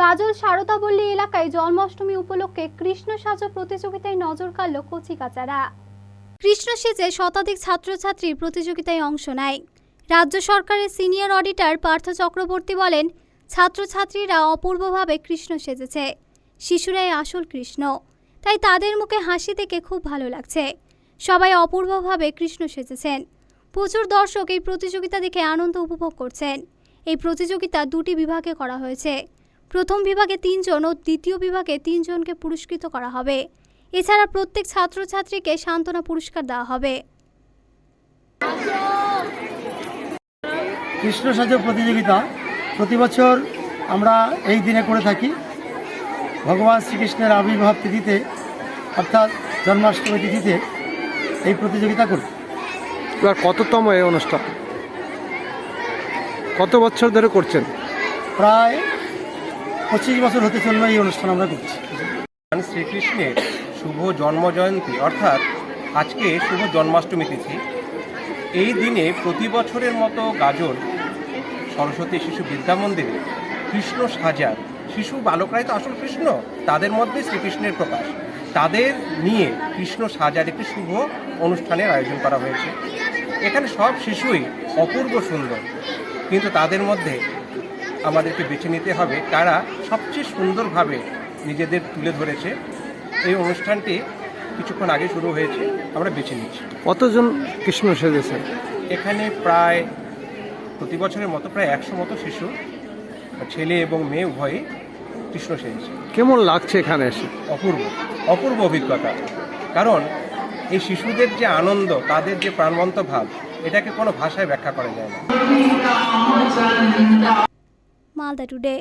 গাজল সারদাবল্লী এলাকায় জন্মাষ্টমী উপলক্ষে কৃষ্ণ সাজো প্রতিযোগিতায় নজর কাড়ল কচিকাচারা। কৃষ্ণ সেজে শতাধিক ছাত্রছাত্রী প্রতিযোগিতায় অংশ নেয়। রাজ্য সরকারের সিনিয়র অডিটর পার্থ চক্রবর্তী বলেন, ছাত্রছাত্রীরা অপূর্বভাবে কৃষ্ণ সেজেছে। শিশুরাই আসল কৃষ্ণ। তাই তাদের মুখে হাসি দেখে খুব ভালো লাগছে। সবাই অপূর্বভাবে কৃষ্ণ সেজেছেন। প্রচুর দর্শক এই প্রতিযোগিতা দেখে আনন্দ উপভোগ করছেন। এই প্রতিযোগিতা দুটি বিভাগে করা হয়েছে। প্রথম বিভাগে তিনজন ও দ্বিতীয় বিভাগে তিনজনকে পুরস্কৃত করা হবে। এছাড়া প্রত্যেক ছাত্রছাত্রীকে সান্ত্বনা পুরস্কার দেওয়া হবে। কৃষ্ণ সাজো প্রতিযোগিতা প্রতি বছর আমরা এই দিনে করে থাকি। ভগবান শ্রীকৃষ্ণের আবির্ভাব তিথিতে অর্থাৎ জন্মাষ্টমী তিথিতে এই প্রতিযোগিতা করি। এবার কততম এই অনুষ্ঠান? কত বছর ধরে করছেন? প্রায় পঁচিশ বছর হতে চলল এই অনুষ্ঠান আমরা করছি। শ্রীকৃষ্ণের শুভ জন্ম জয়ন্তী অর্থাৎ আজকে শুভ জন্মাষ্টমী তিথি। এই দিনে প্রতি বছরের মতো গাজল সরস্বতী শিশু বিদ্যা মন্দিরে কৃষ্ণ সাজার। শিশু বালকরাই তো আসল কৃষ্ণ, তাদের মধ্যে শ্রীকৃষ্ণের প্রকাশ। তাদের নিয়ে কৃষ্ণ সাজার একটি শুভ অনুষ্ঠানের আয়োজন করা হয়েছে। এখানে সব শিশুই অপূর্ব সুন্দর, কিন্তু তাদের মধ্যে আমাদেরকে বেছে নিতে হবে। তারা সবচেয়ে সুন্দরভাবে নিজেদের তুলে ধরেছে। এই অনুষ্ঠানটি কিছুক্ষণ আগে শুরু হয়েছে আমরা বেছে নিচ্ছি। কতজন কৃষ্ণ সেজেছেন এখানে প্রায় প্রতি বছরের মতো প্রায় একশো মতো শিশু ছেলে এবং মেয়ে উভয়ই কৃষ্ণ সেজেছে। কেমন লাগছে এখানে এসে? অপূর্ব অপূর্ব অভিজ্ঞতা। কারণ এই শিশুদের যে আনন্দ তাদের যে প্রাণবন্ত ভাব এটাকে কোনো ভাষায় ব্যাখ্যা করা যায় না। smile that today.